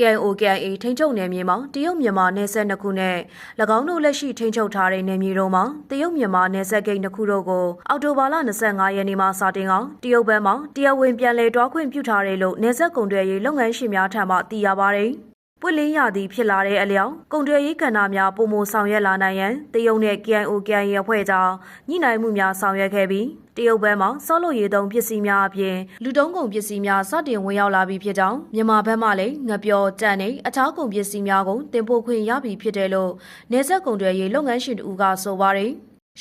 KIO KIA ထိန်းချုပ်နယ်မြေမှာတရုတ်မြန်မာနယ်စပ်နှစ်ခုနဲ့၎င်းတို့လက်ရှိထိန်းချုပ်ထားတဲ့နယ်မြေတို့မှာတရုတ်မြန်မာနယ်စပ်ဂိတ်နှစ်ခုတို့ကိုအောက်တိုဘာလ25ရက်နေ့မှာစတင်အောင်တရုတ်ဘက်မှတရားဝင်ပြန်လည်တွားခွင့်ပြုထားတယ်လို့နယ်စပ်ကုန်သွယ်ရေးလုပ်ငန်းရှင်များထံမှသိရပါတယ်။ ပွင့်လင်းရသည်ဖြစ်လာတဲ့အလျောက်ကုန်သွယ်ရေးကဏ္ဍများပုံမဆောင်ရွက်လာနိုင်ရန်တရုတ်နဲ့ KIO KIA အဖွဲ့ကြားညှိနှိုင်းမှုများဆောင်ရွက်ခဲ့ပြီးတရုတ်ဘက်မှဆောက်လုပ်ရေးသုံးပစ္စည်းများအပြင်လူတုံးကုန်ပစ္စည်းများစတင်ဝင်ရောက်လာပြီးဖြစ်ကြောင်းမြန်မာဘက်မှလည်းငပျော်တန်နဲ့အခြားကုန်ပစ္စည်းများကိုတင်ပို့ခွင့်ရပြီဖြစ်တယ်လို့နေဆက်ကုန်သွယ်ရေးလုပ်ငန်းရှင်တူကဆိုပါတယ်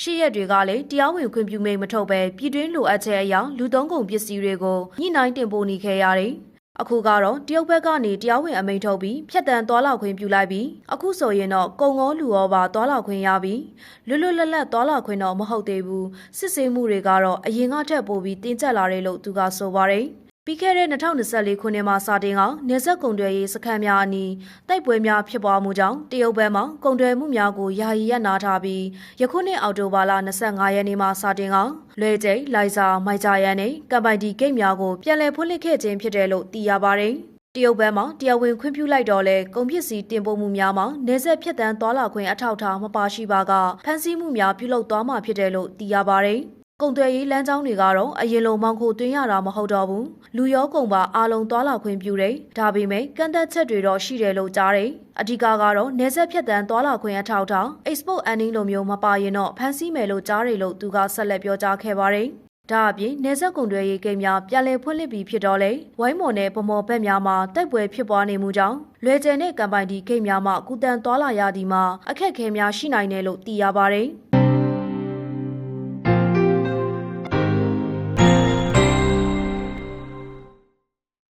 ရှိရက်တွေကလည်းတရားဝင်ခွင့်ပြုမိတ်မထုတ်ပဲပြည်တွင်းလိုအပ်ချက်အရာလူသုံးကုန်ပစ္စည်းတွေကိုညှိနှိုင်းတင်ပို့နေခဲ့ရတယ်။ အခုကတော့တရုတ်ဘက်ကနေတရားဝင်အမိန့်ထုတ်ပြီးဖြတ်တန်းသွားလာခွင့်ပြုလိုက်ပြီးအခုဆိုရင်တော့ကုံငေါလူရောပါသွားလာခွင့်ရပြီးလွတ်လွတ်လပ်လပ်သွားလာခွင့်တော့မဟုတ်သေးဘူးစစ်ဆေးမှုတွေကတော့အရင်ကထက်ပိုပြီးတင်းကျပ်လာတယ်လို့သူကဆိုပါတယ် ပြီးခဲ့တဲ့2024ခုနှစ်မှာစတင်ကနေဆက်ကုံတွယ်ရေးစခန်းများအနီးတိုက်ပွဲများဖြစ်ပွားမှုကြောင့်တရုတ်ဘက်မှကုံတွယ်မှုများကိုယာယီရပ်နာထားပြီးယခုနှစ်အောက်တိုဘာလ25ရက်နေ့မှာစတင်ကလွယ်ကျိတ်လိုက်စာမိုက်ကြရန်နဲ့ကမ်ပိုင်တီဂိတ်များကိုပြန်လည်ဖွင့်လှစ်ခဲ့ခြင်းဖြစ်တယ်လို့သိရပါတယ်တရုတ်ဘက်မှတရားဝင်ခွင့်ပြုလိုက်တော့လဲကုန်ပစ္စည်းတင်ပို့မှုများမှာနေဆက်ဖြစ်တန်းသွားလာခွင့်အထောက်အထားမပါရှိပါကဖမ်းဆီးမှုများပြုလုပ်သွားမှာဖြစ်တယ်လို့သိရပါတယ်။ ကုန်သွယ်ရေးလမ်းကြောင်းတွေကတော့အရင်လိုမောင်းခိုသွင်းရတာမဟုတ်တော့ဘူးလူရောကုန်ပါအားလုံးသွားလာခွင့်ပြုတယ်ဒါပေမဲ့ကန့်သက်ချက်တွေတော့ရှိတယ်လို့ကြားတယ်အဓိကကတော့နေဆက်ဖြတ်တန်းသွားလာခွင့်အထောက်အထား export earning လိုမျိုးမပါရင်တော့ဖမ်းဆီးမယ်လို့ကြားတယ်လို့သူကဆက်လက်ပြောကြားခဲ့ပါတယ်ဒါအပြင်နေဆက်ကုန်တွေရေးကိန်းများပြန်လည်ဖွင့်လှစ်ပြီးဖြစ်တော့လေဝိုင်းမော်နဲ့ဗမော်ဘက်များမှာတိုက်ပွဲဖြစ်ပွားနေမှုကြောင့်လွယ်ကျယ်တဲ့ကမ်ပိုင်တီဂိတ်များမှကုတန်သွားလာရသည်မှာအခက်အခဲများရှိနိုင်တယ်လို့သိရပါတယ်။